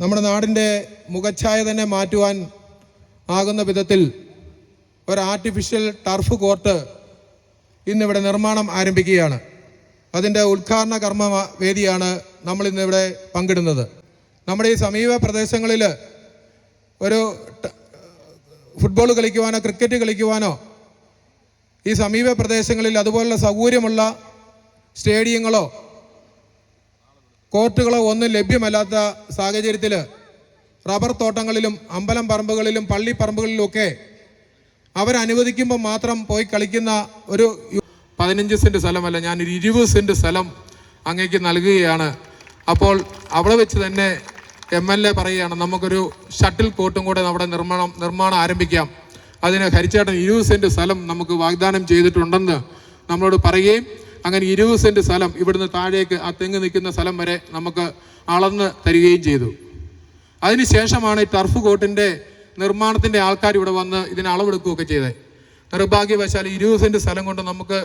നമ്മുടെ നാടിന്റെ മുഖച്ഛായ തന്നെ മാറ്റുവാൻ ആകുന്ന വിധത്തിൽ ഒരു ആർട്ടിഫിഷ്യൽ ടർഫ് കോർട്ട് ഇന്നിവിടെ നിർമ്മാണം ആരംഭിക്കുകയാണ്. അതിന്റെ ഉദ്ഘാടന കർമ്മ വേദിയാണ് നമ്മൾ ഇന്നിവിടെ പങ്കിടുന്നത്. നമ്മുടെ ഈ സമീപ പ്രദേശങ്ങളിൽ ഒരു ഫുട്ബോൾ കളിക്കുവാനോ ക്രിക്കറ്റ് കളിക്കുവാനോ ഈ സമീപ പ്രദേശങ്ങളിൽ അതുപോലുള്ള സൗകര്യമുള്ള സ്റ്റേഡിയങ്ങളോ കോർട്ടുകളോ ഒന്നും ലഭ്യമല്ലാത്ത സാഹചര്യത്തിൽ റബ്ബർ തോട്ടങ്ങളിലും അമ്പലം പറമ്പുകളിലും പള്ളി പറമ്പുകളിലുമൊക്കെ അവരനുവദിക്കുമ്പോൾ മാത്രം പോയി കളിക്കുന്ന ഒരു പതിനഞ്ച് സെന്റ് സ്ഥലമല്ല ഞാനൊരു ഇരുപത് സെന്റ് സ്ഥലം അങ്ങേക്ക് നൽകുകയാണ്. അപ്പോൾ അവിടെ വെച്ച് തന്നെ എം എൽ എ പറയുകയാണ് നമുക്കൊരു ഷട്ടിൽ കോർട്ടും കൂടെ നമ്മുടെ നിർമ്മാണം നിർമ്മാണം ആരംഭിക്കാം. അതിന് ഹരിച്ചേട്ടൻ ഇരുപത് സെന്റ് സ്ഥലം നമുക്ക് വാഗ്ദാനം ചെയ്തിട്ടുണ്ടെന്ന് നമ്മളോട് പറയുകയും അങ്ങനെ ഇരുപത് സെന്റ് സ്ഥലം ഇവിടുന്ന് താഴേക്ക് ആ തെങ്ങ് നിൽക്കുന്ന സ്ഥലം വരെ നമുക്ക് അളന്ന് തരികയും ചെയ്തു. അതിനുശേഷമാണ് ഈ ടർഫ് കോട്ടിന്റെ നിർമ്മാണത്തിന്റെ ആൾക്കാർ ഇവിടെ വന്ന് ഇതിന് അളവെടുക്കുകയൊക്കെ ചെയ്തത്. നിർഭാഗ്യവശാൽ ഇരുപത് സെന്റ് സ്ഥലം കൊണ്ട് നമുക്ക്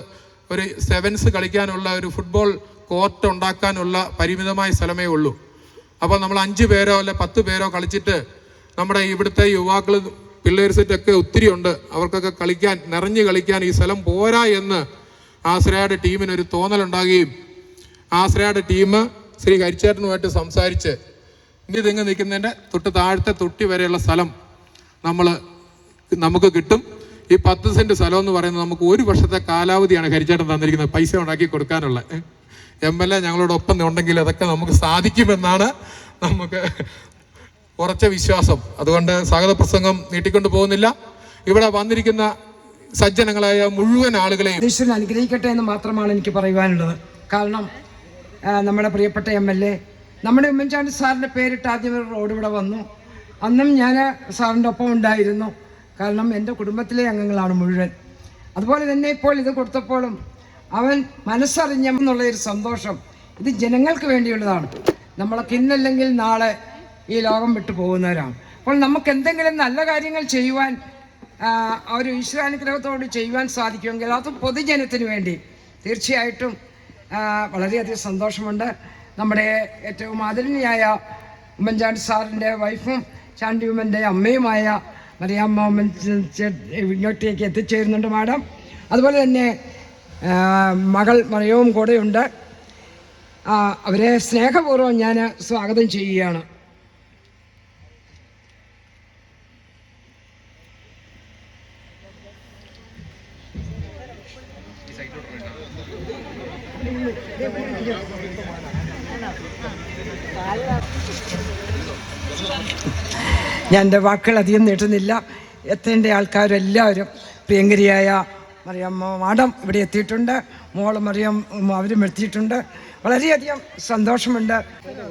ഒരു സെവൻസ് കളിക്കാനുള്ള ഒരു ഫുട്ബോൾ കോർട്ട് ഉണ്ടാക്കാനുള്ള പരിമിതമായ സ്ഥലമേ ഉള്ളൂ. അപ്പോൾ നമ്മൾ അഞ്ച് പേരോ അല്ലെ പത്ത് പേരോ കളിച്ചിട്ട് നമ്മുടെ ഇവിടുത്തെ യുവാക്കൾ പിള്ളേഴ്സിറ്റൊക്കെ ഒത്തിരി ഉണ്ട് അവർക്കൊക്കെ കളിക്കാൻ നിറഞ്ഞു കളിക്കാൻ ഈ സ്ഥലം പോരാ എന്ന് ആശ്രയയുടെ ടീമിന് ഒരു തോന്നലുണ്ടാകുകയും ആശ്രയയുടെ ടീം ശ്രീ ഹരിച്ചേട്ടനുമായിട്ട് സംസാരിച്ച് ഇനി തെങ്ങ് നിൽക്കുന്നതിന്റെ തൊട്ട് താഴത്തെ തൊട്ടി വരെയുള്ള സ്ഥലം നമ്മൾ നമുക്ക് കിട്ടും. ഈ പത്ത് സെന്റ് സ്ഥലം എന്ന് പറയുന്നത് നമുക്ക് ഒരു വർഷത്തെ കാലാവധിയാണ് ഹരിച്ചേട്ടൻ തന്നിരിക്കുന്നത്. പൈസ ഉണ്ടാക്കി കൊടുക്കാനുള്ള. എം എൽ എ ഞങ്ങളോടൊപ്പം ഉണ്ടെങ്കിൽ അതൊക്കെ നമുക്ക് സാധിക്കുമെന്നാണ് നമുക്ക് ഉറച്ച വിശ്വാസം. അതുകൊണ്ട് സ്വാഗത പ്രസംഗം നീട്ടിക്കൊണ്ട് പോകുന്നില്ല. ഇവിടെ വന്നിരിക്കുന്ന സജ്ജനങ്ങളായ മുഴുവൻ ആളുകളെയും ഈശ്വരൻ അനുഗ്രഹിക്കട്ടെ എന്ന് മാത്രമാണ് എനിക്ക് പറയുവാനുള്ളത്. കാരണം നമ്മുടെ പ്രിയപ്പെട്ട എം എൽ എ നമ്മുടെ ഉമ്മൻചാണ്ടി സാറിന്റെ പേരിട്ട് ആദ്യം ഒരു റോഡ് ഇവിടെ വന്നു. അന്നും ഞാൻ സാറിന്റെ ഒപ്പം ഉണ്ടായിരുന്നു. കാരണം എന്റെ കുടുംബത്തിലെ അംഗങ്ങളാണ് മുഴുവൻ. അതുപോലെ തന്നെ ഇപ്പോൾ ഇത് കൊടുത്തപ്പോഴും അവൻ മനസ്സറിഞ്ഞെന്നുള്ള ഒരു സന്തോഷം ഇത് ജനങ്ങൾക്ക് വേണ്ടിയുള്ളതാണ്. നമ്മളൊക്കെ ഇന്നല്ലെങ്കിൽ നാളെ ഈ ലോകം വിട്ടു പോകുന്നവരാണ്. അപ്പോൾ നമുക്ക് എന്തെങ്കിലും നല്ല കാര്യങ്ങൾ ചെയ്യുവാൻ ഒരു ഈശ്വരാനുഗ്രഹത്തോട് ചെയ്യുവാൻ സാധിക്കുമെങ്കിൽ അത് പൊതുജനത്തിന് വേണ്ടി. തീർച്ചയായിട്ടും വളരെയധികം സന്തോഷമുണ്ട്. നമ്മുടെ ഏറ്റവും ആദരണീയായ ഉമ്മൻചാണ്ടി സാറിന്റെ വൈഫും ചാണ്ടി ഉമ്മന്റെ അമ്മയുമായ മറിയാമ്മ ഉമ്മൻ ഇങ്ങോട്ടേക്ക് എത്തിച്ചേരുന്നുണ്ട് മാഡം. അതുപോലെ തന്നെ മകൾ മറിയവും കൂടെയുണ്ട്. അവരെ സ്നേഹപൂർവം ഞാൻ സ്വാഗതം ചെയ്യുകയാണ്. ഞാൻ എന്റെ വാക്കുകൾ അധികം നീട്ടുന്നില്ല. എത്തേണ്ട ആൾക്കാരെല്ലാവരും പ്രിയങ്കരിയായ മറിയമ്മ മാഡം ഇവിടെ എത്തിയിട്ടുണ്ട്. മോൾ മറിയം അവരും എത്തിയിട്ടുണ്ട്. വളരെയധികം സന്തോഷമുണ്ട്.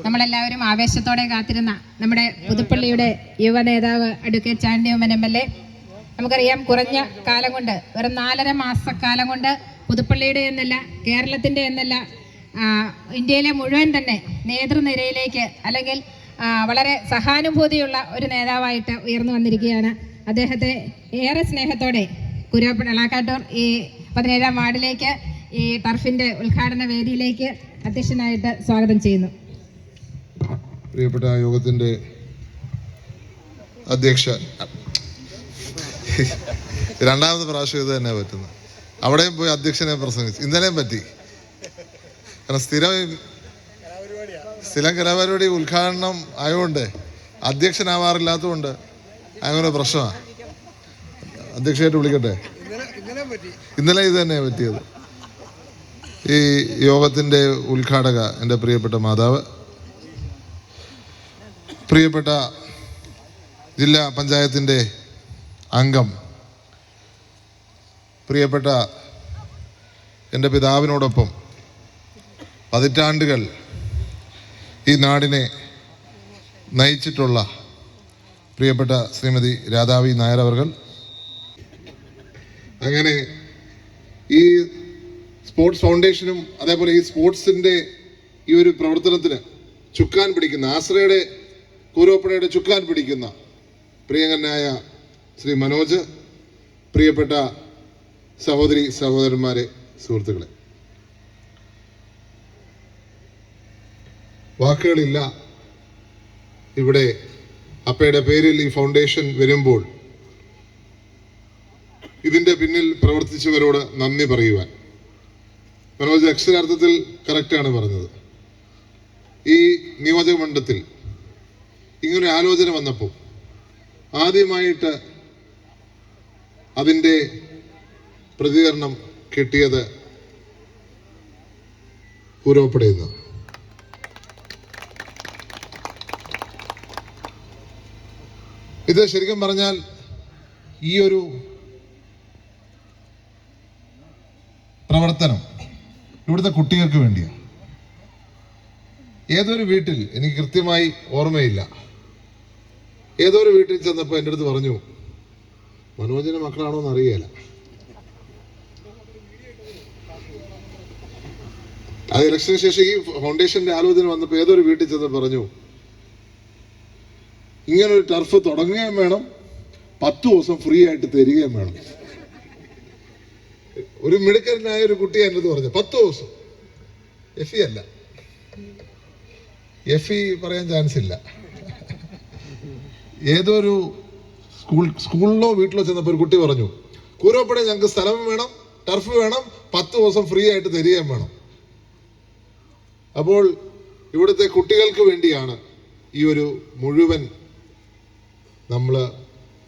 നമ്മളെല്ലാവരും ആവേശത്തോടെ കാത്തിരുന്ന നമ്മുടെ പുതുപ്പള്ളിയുടെ യുവ നേതാവ് advocate Chandy Oommen M L A. നമുക്കറിയാം കുറഞ്ഞ കാലം കൊണ്ട് വെറും നാലര മാസക്കാലം കൊണ്ട് പുതുപ്പള്ളിയുടെ എന്നല്ല കേരളത്തിന്റെ എന്നല്ല ഇന്ത്യയിലെ മുഴുവൻ തന്നെ നേതൃനിരയിലേക്ക് അല്ലെങ്കിൽ വളരെ സഹാനുഭൂതിയുള്ള ഒരു നേതാവായിട്ട് ഉയർന്നു വന്നിരിക്കുകയാണ് അദ്ദേഹത്തെ ഏറെ സ്നേഹത്തോടെ കുരുവപ്പ എളാക്കാട്ടൂർ ഈ പതിനേഴാം വാർഡിലേക്ക് ഈ ടർഫിന്റെ ഉദ്ഘാടന വേദിയിലേക്ക് അധ്യക്ഷനായിട്ട് സ്വാഗതം ചെയ്യുന്നു. പ്രിയപ്പെട്ട യോഗത്തിന്റെ അധ്യക്ഷ രണ്ടാമത് പ്രാവശ്യം ഇത് തന്നെ പറ്റുന്നത് അവിടെയും പോയി അധ്യക്ഷനെ പ്രസംഗിച്ചു. ഇന്നലെയും പറ്റി. കാരണം സ്ഥിരം സ്ഥിരം കലാപരിപാടി ഉദ്ഘാടനം ആയതുകൊണ്ട് അധ്യക്ഷനാവാറില്ലാത്തതുകൊണ്ട് അങ്ങനെ പ്രശ്നമാണ് അധ്യക്ഷയായിട്ട് വിളിക്കട്ടെ? ഇന്നലെ ഇത് തന്നെ പറ്റിയത്. ഈ യോഗത്തിന്റെ ഉദ്ഘാടക എന്റെ പ്രിയപ്പെട്ട മാതാവ് പ്രിയപ്പെട്ട ജില്ലാ പഞ്ചായത്തിന്റെ അംഗം പ്രിയപ്പെട്ട എന്റെ പിതാവിനോടൊപ്പം പതിറ്റാണ്ടുകൾ ഈ നാടിനെ നയിച്ചിട്ടുള്ള പ്രിയപ്പെട്ട ശ്രീമതി രാധാവി നായർ അവർകൾ. അങ്ങനെ ഈ സ്പോർട്സ് ഫൗണ്ടേഷനും അതേപോലെ ഈ സ്പോർട്സിന്റെ ഈ ഒരു പ്രവർത്തനത്തിന് ചുക്കാൻ പിടിക്കുന്ന ആശ്രയുടെ കൂരോപ്പടയുടെ ചുക്കാൻ പിടിക്കുന്ന പ്രിയങ്കനായ ശ്രീ മനോജ് പ്രിയപ്പെട്ട സഹോദരി സഹോദരന്മാരെ സുഹൃത്തുക്കളെ. വാക്കുകളില്ല. ഇവിടെ അപ്പയുടെ പേരിൽ ഈ ഫൗണ്ടേഷൻ വരുമ്പോൾ ഇതിന്റെ പിന്നിൽ പ്രവർത്തിച്ചവരോട് നന്ദി പറയുവാൻ. മനോജ് അക്ഷരാർത്ഥത്തിൽ കറക്റ്റാണ് പറഞ്ഞത്. ഈ നിയോജക മണ്ഡലത്തിൽ ഇങ്ങനെ ആലോചന വന്നപ്പോൾ ആദ്യമായിട്ട് അതിന്റെ പ്രതികരണം കിട്ടിയത് പൂരവപ്പെടുന്ന ഇത് ശരിക്കും പറഞ്ഞാൽ ഈ ഒരു പ്രവർത്തനം ഇവിടുത്തെ കുട്ടികൾക്ക് വേണ്ടിയാണ് ഏതൊരു വീട്ടിൽ എനിക്ക് കൃത്യമായി ഓർമ്മയില്ല. ഏതൊരു വീട്ടിൽ ചെന്നപ്പോൾ എന്റെ അടുത്ത് പറഞ്ഞു മനോജന മക്കളാണോ എന്ന് അത് ഇലക്ഷന് ശേഷം ഈ ഫൗണ്ടേഷന്റെ ആലോചന വന്നപ്പോൾ ഏതൊരു വീട്ടിൽ ചെന്ന് പറഞ്ഞു ഇങ്ങനെ ഒരു ടർഫ് തുടങ്ങുകയും വേണം പത്ത് ദിവസം ഫ്രീ ആയിട്ട് തരികയും വേണം. ഒരു മിടുക്കരനായ ഒരു കുട്ടി അടുത്ത് പറഞ്ഞു പത്ത് ദിവസം. എഫി അല്ല. എഫി പറയാൻ ചാൻസ് ഇല്ല. ഏതോ ഒരു സ്കൂൾ സ്കൂളിലോ വീട്ടിലോ ചെന്നപ്പോൾ ഒരു കുട്ടി പറഞ്ഞു കൂരോപ്പടെ ഞങ്ങൾക്ക് സ്ഥലം വേണം ടർഫ് വേണം പത്ത് ദിവസം ഫ്രീ ആയിട്ട് തരികയും വേണം. അപ്പോൾ ഇവിടുത്തെ കുട്ടികൾക്ക് വേണ്ടിയാണ് ഈ ഒരു മുഴുവൻ നമ്മൾ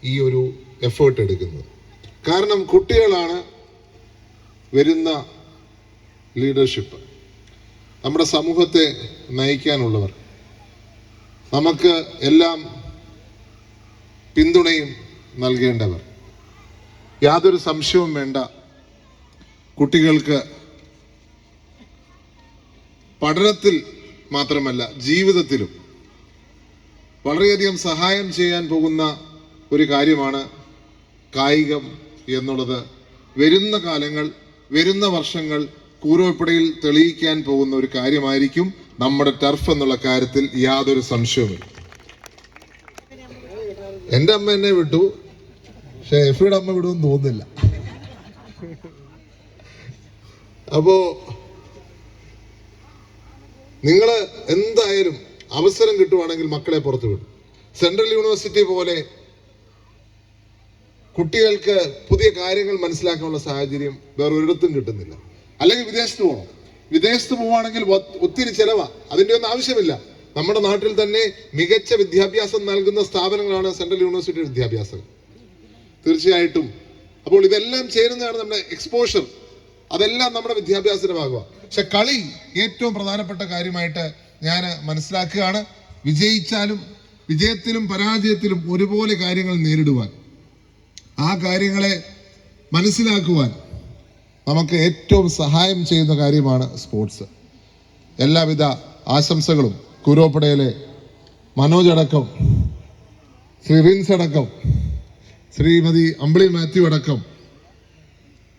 ഈ ഒരു എഫേർട്ട് എടുക്കുന്നത്. കാരണം കുട്ടികളാണ് വരുന്ന ലീഡർഷിപ്പ് നമ്മുടെ സമൂഹത്തെ നയിക്കാനുള്ളവർ. നമുക്ക് എല്ലാം പിന്തുണയും നൽകേണ്ടവർ. യാതൊരു സംശയവും വേണ്ട കുട്ടികൾക്ക് പഠനത്തിൽ മാത്രമല്ല ജീവിതത്തിലും വളരെയധികം സഹായം ചെയ്യാൻ പോകുന്ന ഒരു കാര്യമാണ് കായികം എന്നുള്ളത്. വരുന്ന കാലങ്ങൾ വരുന്ന വർഷങ്ങൾ കൂരോപ്പടയിൽ തെളിയിക്കാൻ പോകുന്ന ഒരു കാര്യമായിരിക്കും നമ്മുടെ ടർഫ് എന്നുള്ള കാര്യത്തിൽ യാതൊരു സംശയവുമില്ല. എന്റെ അമ്മ എന്നെ വിട്ടു. പക്ഷെ എഫിയുടെ അമ്മ വിടുമെന്ന് തോന്നുന്നില്ല. അപ്പോ നിങ്ങൾ എന്തായാലും അവസരം കിട്ടുവാണെങ്കിൽ മക്കളെ പുറത്തു വിടും. സെൻട്രൽ യൂണിവേഴ്സിറ്റി പോലെ കുട്ടികൾക്ക് പുതിയ കാര്യങ്ങൾ മനസ്സിലാക്കാനുള്ള സാഹചര്യം വേറെ ഒരിടത്തും കിട്ടുന്നില്ല. അല്ലെങ്കിൽ വിദേശത്ത് പോകണം. വിദേശത്ത് പോവുകയാണെങ്കിൽ ഒത്തിരി ചെലവാ. അതിന്റെ ഒന്നും ആവശ്യമില്ല. നമ്മുടെ നാട്ടിൽ തന്നെ മികച്ച വിദ്യാഭ്യാസം നൽകുന്ന സ്ഥാപനങ്ങളാണ് സെൻട്രൽ യൂണിവേഴ്സിറ്റി വിദ്യാഭ്യാസം. തീർച്ചയായിട്ടും. അപ്പോൾ ഇതെല്ലാം ചേരുന്നതാണ് നമ്മുടെ എക്സ്പോഷർ അതെല്ലാം നമ്മുടെ വിദ്യാഭ്യാസത്തിന്റെ ഭാഗമാണ്. പക്ഷെ കളി ഏറ്റവും പ്രധാനപ്പെട്ട കാര്യമായിട്ട് ഞാൻ മനസ്സിലാക്കുകയാണ്. വിജയിച്ചാലും വിജയത്തിലും പരാജയത്തിലും ഒരുപോലെ കാര്യങ്ങൾ നേരിടുവാൻ. ആ കാര്യങ്ങളെ മനസ്സിലാക്കുവാൻ നമുക്ക് ഏറ്റവും സഹായം ചെയ്യുന്ന കാര്യമാണ് സ്പോർട്സ് എല്ലാവിധ ആശംസകളും. കുരോപ്പടയിലെ മനോജ് അടക്കം ശ്രീ റിൻസ് അടക്കം ശ്രീമതി അമ്പിളി മാത്യു അടക്കം.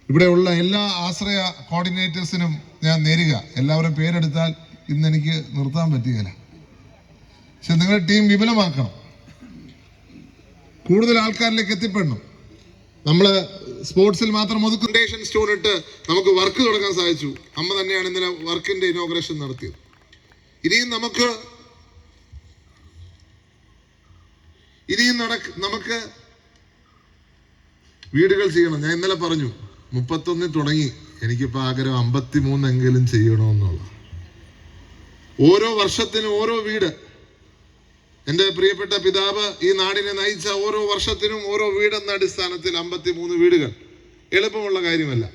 ഇവിടെയുള്ള എല്ലാ ആശ്രയ കോർഡിനേറ്റേഴ്സിനും ഞാൻ നേരുക. എല്ലാവരും പേരെടുത്താൽ ഇന്ന് എനിക്ക് നിർത്താൻ പറ്റുകയില്ല. പക്ഷെ നിങ്ങളുടെ ടീം വിപുലമാക്കണം. കൂടുതൽ ആൾക്കാരിലേക്ക് എത്തിപ്പെടണം. നമ്മൾ സ്പോർട്സിൽ മാത്രം ഒതുക്കണ്ടേഷൻ സ്റ്റോൺ ഇട്ട് നമുക്ക് വർക്ക് തുടങ്ങാൻ സാധിച്ചു. അമ്മ തന്നെയാണ് ഇന്നലെ വർക്കിന്റെ ഇനോഗ്രേഷൻ നടത്തിയത്. ഇനിയും നമുക്ക് ഇനിയും നടക്ക് നമുക്ക് വീടുകൾ ചെയ്യണം. ഞാൻ ഇന്നലെ പറഞ്ഞു മുപ്പത്തൊന്നിൽ തുടങ്ങി. എനിക്കിപ്പോൾ ആഗ്രഹം അമ്പത്തി മൂന്നെങ്കിലും ചെയ്യണമെന്നുള്ള ഓരോ വർഷത്തിനും ഓരോ വീട്. എന്റെ പ്രിയപ്പെട്ട പിതാവ് ഈ നാടിനെ നയിച്ച ഓരോ വർഷത്തിനും ഓരോ വീടെന്ന അടിസ്ഥാനത്തിൽ അമ്പത്തി മൂന്ന് വീടുകൾ. എളുപ്പമുള്ള കാര്യമല്ല.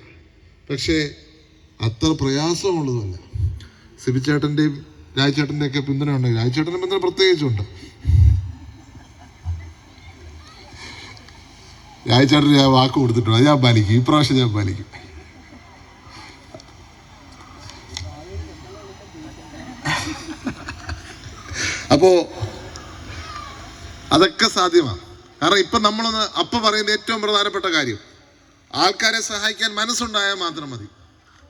പക്ഷേ അത്ര പ്രയാസമുള്ളതുമല്ല. സിബിച്ചേട്ടന്റെയും രാജചേട്ടന്റെ ഒക്കെ പിന്തുണ ഉണ്ടെങ്കിൽ രാജ്ചേട്ടന്റെ പിന്തുണ പ്രത്യേകിച്ചുണ്ട്. രാജ്ചേട്ടൻ ഞാൻ വാക്ക് കൊടുത്തിട്ടുണ്ട്. ഞാൻ പാലിക്കും. ഈ പ്രാവശ്യം ഞാൻ പാലിക്കും. അപ്പോ അതൊക്കെ സാധ്യമാണ്. കാരണം ഇപ്പൊ നമ്മളൊന്ന് അപ്പ പറയുന്ന ഏറ്റവും പ്രധാനപ്പെട്ട കാര്യം ആൾക്കാരെ സഹായിക്കാൻ മനസ്സുണ്ടായാൽ മാത്രം മതി.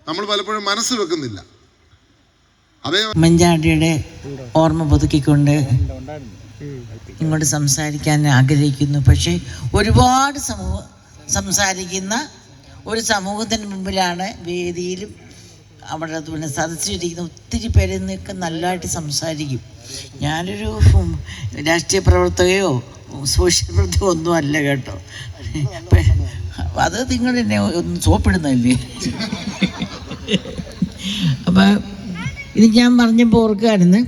നമ്മൾ പലപ്പോഴും മനസ്സ് വെക്കുന്നില്ല. അതേ ഉമ്മൻചാണ്ടിയുടെ ഓർമ്മ പുതുക്കിക്കൊണ്ട് ഇങ്ങോട്ട് സംസാരിക്കാൻ ആഗ്രഹിക്കുന്നു. പക്ഷേ ഒരുപാട് സമൂഹം സംസാരിക്കുന്ന ഒരു സമൂഹത്തിന് മുമ്പിലാണ് വേദിയിലും അവിടെ പിന്നെ സദസ്സിലിരിക്കുന്ന ഒത്തിരി പേര് നിന്നൊക്കെ നല്ലതായിട്ട് സംസാരിക്കും. ഞാനൊരു രാഷ്ട്രീയ പ്രവർത്തകയോ സോഷ്യൽ പ്രവർത്തകയോ ഒന്നും അല്ല കേട്ടോ. അത് നിങ്ങൾ എന്നെ ഒന്ന് സോപ്പിടുന്നല്ലേ അപ്പം ഇത് ഞാൻ പറഞ്ഞപ്പോൾ ഓർക്കായിരുന്നു.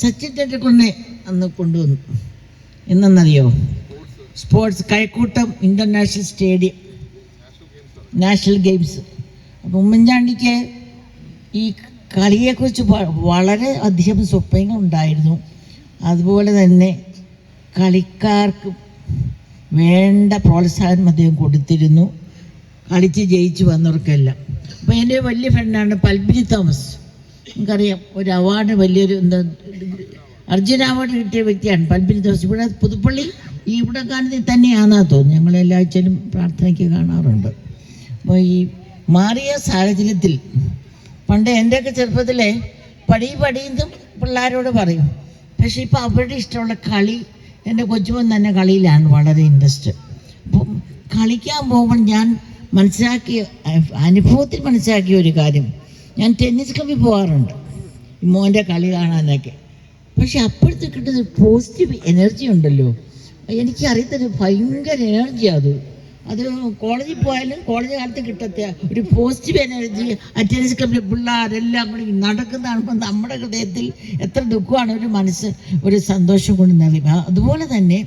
സച്ചിൻ ടെണ്ടുൽക്കറിനെ അന്ന് കൊണ്ടുവന്നു. എന്നെന്നറിയോ? സ്പോർട്സ് കൈക്കൂട്ടം ഇന്റർനാഷണൽ സ്റ്റേഡിയം നാഷണൽ ഗെയിംസ്. അപ്പം ഉമ്മൻചാണ്ടിക്ക് ഈ കളിയെക്കുറിച്ച് വളരെ അധികം സ്വപ്നങ്ങൾ ഉണ്ടായിരുന്നു അതുപോലെ തന്നെ കളിക്കാർക്ക് വേണ്ട പ്രോത്സാഹനം അദ്ദേഹം കൊടുത്തിരുന്നു. കളിച്ച് ജയിച്ചു വന്നവർക്കെല്ലാം. അപ്പോൾ എന്റെ വലിയ ഫ്രണ്ടാണ് പൽബിനി തോമസ്. നമുക്കറിയാം ഒരു അവാർഡ് വലിയൊരു എന്താ അർജുന അവാർഡ് കിട്ടിയ വ്യക്തിയാണ് പൽബിനി തോമസ്. ഇവിടെ പുതുപ്പള്ളി ഈ ഇവിടെ കാണുന്നത് തന്നെയാണെന്നാണ് തോന്നുന്നു. ഞങ്ങൾ എല്ലാ ആഴ്ചയിലും പ്രാർത്ഥനയ്ക്ക് കാണാറുണ്ട്. അപ്പോൾ ഈ മാറിയ സാഹചര്യത്തിൽ പണ്ട് എന്റെയൊക്കെ ചെറുപ്പത്തിലെ പടി പടിയെന്നും പിള്ളേരോട് പറയും. പക്ഷെ ഇപ്പോൾ അവരുടെ ഇഷ്ടമുള്ള കളി എന്റെ കൊച്ചുമൻ തന്നെ കളിയിലാണ് വളരെ ഇൻട്രസ്റ്റ് അപ്പം കളിക്കാൻ പോകുമ്പോൾ ഞാൻ മനസ്സിലാക്കിയ അനുഭവത്തിൽ മനസ്സിലാക്കിയ ഒരു കാര്യം. ഞാൻ ടെന്നീസ് കമ്പി പോകാറുണ്ട്. മോന്റെ കളി കാണാനൊക്കെ. പക്ഷെ അപ്പോഴത്തെ കിട്ടുന്ന പോസിറ്റീവ് എനർജി ഉണ്ടല്ലോ. എനിക്ക് അറിയത്തൊരു ഭയങ്കര എനർജിയാണ് അത്. അത് കോളേജിൽ പോയാലും കോളേജ് കാലത്ത് കിട്ടത്തെ ഒരു പോസിറ്റീവ് എനർജി അറ്റൻഡൻസ് ക്ലബ്ബിലെ പിള്ളേരെല്ലാം കൂടി നടക്കുന്നതാണ് കാണുമ്പോൾ നമ്മുടെ ഹൃദയത്തിൽ എത്ര ദുഃഖമാണ് ഒരു മനസ്സ് ഒരു സന്തോഷം കൊണ്ട് നൽകുക അതുപോലെ തന്നെ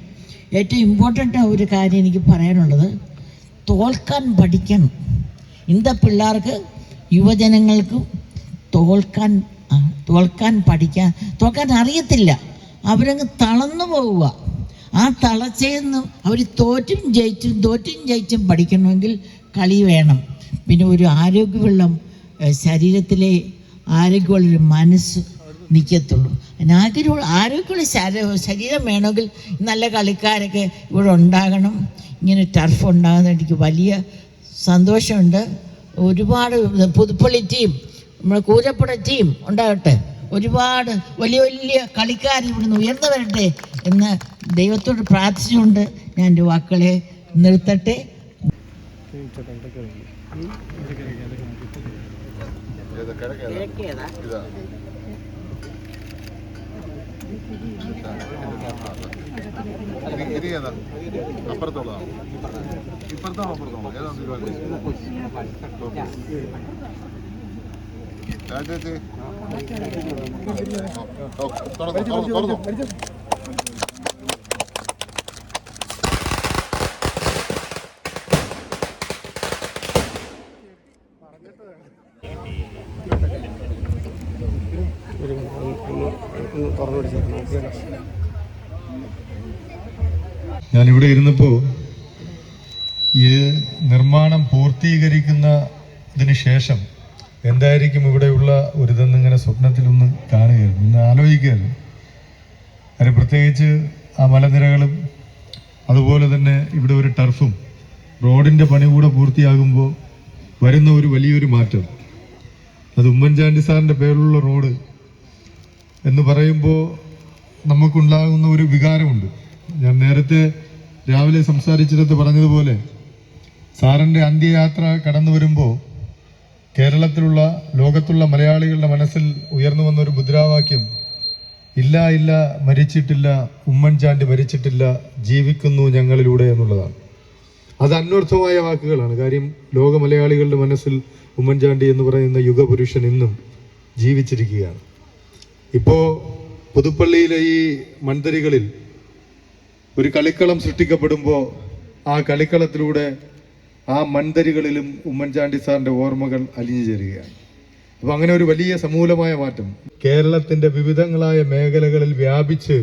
ഏറ്റവും ഇമ്പോർട്ടന്റ് ഒരു കാര്യം എനിക്ക് പറയാനുള്ളത് തോൽക്കാൻ പഠിക്കണം. ഇന്നത്തെ പിള്ളേർക്ക്? യുവജനങ്ങൾക്കും തോൽക്കാൻ തോൽക്കാൻ പഠിക്കാൻ തോൽക്കാൻ അറിയത്തില്ല. അവരങ്ങ് തളർന്നു പോവുക. ആ തളർച്ചയെന്ന് അവർ തോറ്റും ജയിച്ചും തോറ്റും ജയിച്ചും പഠിക്കണമെങ്കിൽ കളി വേണം. പിന്നെ ഒരു ആരോഗ്യമുള്ള ശരീരത്തിലെ ആരോഗ്യമുള്ളൊരു മനസ്സ് നിൽക്കത്തുള്ളൂ ആഗ്രഹം ആരോഗ്യമുള്ള ശരീരം ശരീരം വേണമെങ്കിൽ നല്ല കളിക്കാരൊക്കെ ഇവിടെ ഉണ്ടാകണം. ഇങ്ങനെ ടർഫ് ഉണ്ടാകുന്ന എനിക്ക് വലിയ സന്തോഷമുണ്ട്. ഒരുപാട് പുതുപ്പള്ളി ടീം നമ്മുടെ കൂരപ്പുഴ ടീം ഉണ്ടാകട്ടെ. ഒരുപാട് വലിയ വലിയ കളിക്കാർ ഇവിടുന്ന് ഉയർന്നു വരട്ടെ എന്ന് ദൈവത്തോട് പ്രാർത്ഥിച്ചുകൊണ്ട് ഞാൻ എന്റെ വാക്കുകളെ നിർത്തട്ടെ. ഇതാ ഇപ്പുറത്തോളം അപ്പുറത്തോളം ഏതാ അപ്പുറത്തുള്ളതാ ഇപ്പുറത്താണോ അപ്പുറത്താണോ ഏതാ രാജേച്ചി തുറന്നു. ഞാനിവിടെ ഇരുന്നപ്പോൾ ഈ നിർമ്മാണം പൂർത്തീകരിക്കുന്നതിന് ശേഷം എന്തായിരിക്കും ഇവിടെയുള്ള ഒരിതെന്ന് ഇങ്ങനെ സ്വപ്നത്തിലൊന്ന് കാണുകയായിരുന്നു. ഒന്ന് ആലോചിക്കുകയായിരുന്നു. അതിന് പ്രത്യേകിച്ച് ആ മലനിരകളും അതുപോലെ തന്നെ ഇവിടെ ഒരു ടർഫും റോഡിന്റെ പണി കൂടെ പൂർത്തിയാകുമ്പോൾ വരുന്ന ഒരു വലിയൊരു മാറ്റം. അത് ഉമ്മൻചാണ്ടി സാറിന്റെ പേരിലുള്ള റോഡ് എന്ന് പറയുമ്പോൾ നമുക്കുണ്ടാകുന്ന ഒരു വികാരമുണ്ട്. ഞാൻ നേരത്തെ രാവിലെ സംസാരിച്ചിടത്ത് പറഞ്ഞതുപോലെ സാറിന്റെ അന്ത്യയാത്ര കടന്നു വരുമ്പോൾ കേരളത്തിലുള്ള ലോകത്തുള്ള മലയാളികളുടെ മനസ്സിൽ ഉയർന്നു വന്ന ഒരു മുദ്രാവാക്യം ഇല്ല ഇല്ല മരിച്ചിട്ടില്ല ഉമ്മൻചാണ്ടി മരിച്ചിട്ടില്ല ജീവിക്കുന്നു ഞങ്ങളിലൂടെ എന്നുള്ളതാണ്. അത് അന്വർത്ഥമായ വാക്കുകളാണ്. കാര്യം ലോക മലയാളികളുടെ മനസ്സിൽ ഉമ്മൻചാണ്ടി എന്ന് പറയുന്ന യുഗപുരുഷൻ ഇന്നും ജീവിച്ചിരിക്കുകയാണ്. ഇപ്പോൾ പുതുപ്പള്ളിയിലെ ഈ മൺതരികളിൽ ഒരു കളിക്കളം സൃഷ്ടിക്കപ്പെടുമ്പോൾ ആ കളിക്കളത്തിലൂടെ ആ മൺതരികളിലും ഉമ്മൻചാണ്ടി സാറിന്റെ ഓർമ്മകൾ അലിഞ്ഞു ചേരുകയാണ്. അപ്പോൾ അങ്ങനെ ഒരു വലിയ സമൂലമായ മാറ്റം. കേരളത്തിന്റെ വിവിധങ്ങളായ മേഖലകളിൽ വ്യാപിച്ച്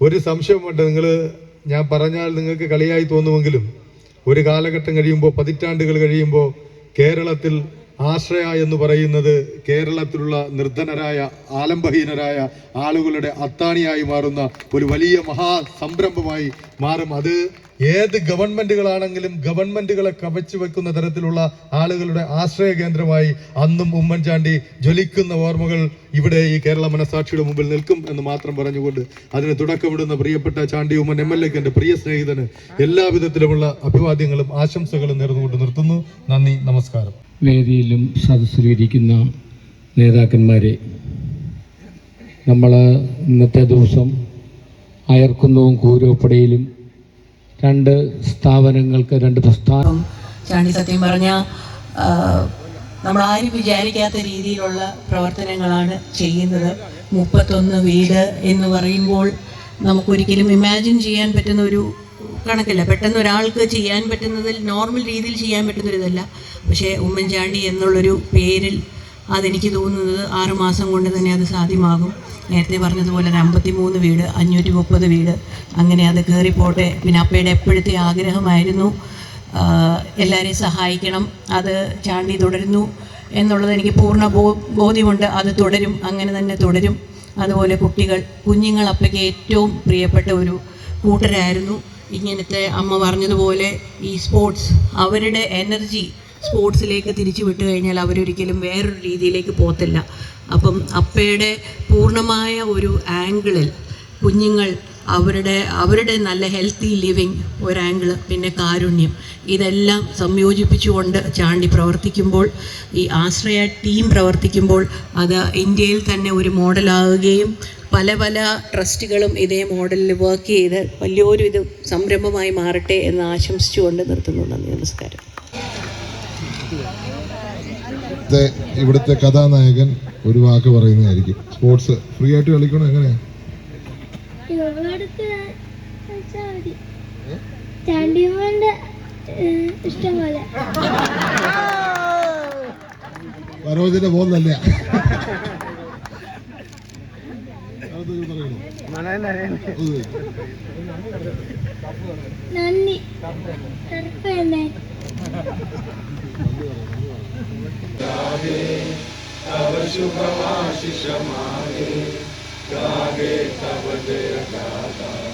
ഒരു സംശയമുണ്ട്. നിങ്ങൾ ഞാൻ പറഞ്ഞാൽ നിങ്ങൾക്ക് കളിയായി തോന്നുമെങ്കിലും ഒരു കാലഘട്ടം കഴിയുമ്പോൾ പതിറ്റാണ്ടുകൾ കഴിയുമ്പോൾ കേരളത്തിൽ ആശ്രയ എന്ന് പറയുന്നത് കേരളത്തിലുള്ള നിർധനരായ ആലംബഹീനരായ ആളുകളുടെ അത്താണിയായി മാറുന്ന ഒരു വലിയ മഹാസംരംഭമായി മാറും. അത് ഏത് ഗവൺമെന്റുകളാണെങ്കിലും ഗവൺമെന്റുകളെ കവച്ചു വെക്കുന്ന തരത്തിലുള്ള ആളുകളുടെ ആശ്രയ കേന്ദ്രമായി അന്നും ഉമ്മൻചാണ്ടി ജ്വലിക്കുന്ന ഓർമ്മകൾ ഇവിടെ ഈ കേരള മനസാക്ഷിയുടെ മുമ്പിൽ നിൽക്കും എന്ന് മാത്രം പറഞ്ഞുകൊണ്ട് അതിന് തുടക്കമിടുന്ന പ്രിയപ്പെട്ട ചാണ്ടി ഉമ്മൻ എം എൽ എക്ക് എന്റെ പ്രിയ സ്നേഹിതന് എല്ലാവിധത്തിലുമുള്ള അഭിവാദ്യങ്ങളും ആശംസകളും നേർന്നുകൊണ്ട് നിർത്തുന്നു. നന്ദി നമസ്കാരം. വേദിയിലും സദസ്സിലിരിക്കുന്ന നേതാക്കന്മാരെ നമ്മൾ ഇന്നത്തെ ദിവസം അയർക്കുന്നവും കൂരോപ്പടയിലും രണ്ട് സ്ഥാപനങ്ങൾക്ക് രണ്ട് പ്രസ്ഥാനം. ചാണ്ടി സത്യം പറഞ്ഞ നമ്മൾ ആരും വിചാരിക്കാത്ത രീതിയിലുള്ള പ്രവർത്തനങ്ങളാണ് ചെയ്യുന്നത്. മുപ്പത്തൊന്ന് വീട് എന്ന് പറയുമ്പോൾ നമുക്കൊരിക്കലും ഇമാജിൻ ചെയ്യാൻ പറ്റുന്ന ഒരു കണക്കില്ല. പെട്ടെന്ന് ഒരാൾക്ക് ചെയ്യാൻ പറ്റുന്നതിൽ നോർമൽ രീതിയിൽ ചെയ്യാൻ പറ്റുന്നൊരിതല്ല പക്ഷേ ഉമ്മൻചാണ്ടി എന്നുള്ളൊരു പേരിൽ അതെനിക്ക് തോന്നുന്നത് ആറുമാസം കൊണ്ട് തന്നെ അത് സാധ്യമാകും. നേരത്തെ പറഞ്ഞതുപോലെ ഒരു അമ്പത്തി മൂന്ന് വീട് അഞ്ഞൂറ്റി മുപ്പത് വീട് അങ്ങനെ അത് കയറിപ്പോട്ടെ പിന്നെ അപ്പയുടെ എപ്പോഴത്തെ ആഗ്രഹമായിരുന്നു എല്ലാവരെയും സഹായിക്കണം അത് ചാണ്ടി തുടരുന്നു എന്നുള്ളത് എനിക്ക് പൂർണ ബോ ബോധ്യമുണ്ട്. അത് തുടരും അങ്ങനെ തന്നെ തുടരും. അതുപോലെ കുട്ടികൾ കുഞ്ഞുങ്ങൾ അപ്പയ്ക്ക് ഏറ്റവും പ്രിയപ്പെട്ട ഒരു കൂട്ടരായിരുന്നു. ഇങ്ങനത്തെ അമ്മ പറഞ്ഞതുപോലെ ഈ സ്പോർട്സ് അവരുടെ എനർജി സ്പോർട്സിലേക്ക് തിരിച്ചു വിട്ടു കഴിഞ്ഞാൽ അവരൊരിക്കലും വേറൊരു രീതിയിലേക്ക് പോകത്തില്ല. അപ്പം അപ്പയുടെ പൂർണമായ ഒരു ആംഗിളിൽ കുഞ്ഞുങ്ങൾ അവരുടെ അവരുടെ നല്ല ഹെൽത്തി ലിവിങ് ഒരു ആംഗിൾ പിന്നെ കാരുണ്യം ഇതെല്ലാം സംയോജിപ്പിച്ചുകൊണ്ട് ചാണ്ടി പ്രവർത്തിക്കുമ്പോൾ ഈ ആശ്രയ ടീം പ്രവർത്തിക്കുമ്പോൾ അത് ഇന്ത്യയിൽ തന്നെ ഒരു മോഡലാകുകയും പല പല ട്രസ്റ്റുകളും ഇതേ മോഡലിൽ വർക്ക് ചെയ്ത് വലിയൊരു ഇത് സംരംഭമായി മാറട്ടെ എന്ന് ആശംസിച്ചുകൊണ്ട് നിർത്തുന്നു. നന്ദി നമസ്കാരം. ഇവിടുത്തെ ഇവിടുത്തെ കഥാനായകൻ ഒരു വാക്ക് പറയുന്നതായിരിക്കും. സ്പോർട്സ് ഫ്രീ ആയിട്ട് കളിക്കണോ? എങ്ങനെയാ? ഞങ്ങളടുത്ത് വെച്ചാൽ മതി. ചാണ്ടിയമ്മന്റെ ഇഷ്ടം പോലെ മനോജിന്റെ പോകുന്നല്ല നന്ദി ചെറുപ്പല്ലേ ശുഭമാശിഷമാകെ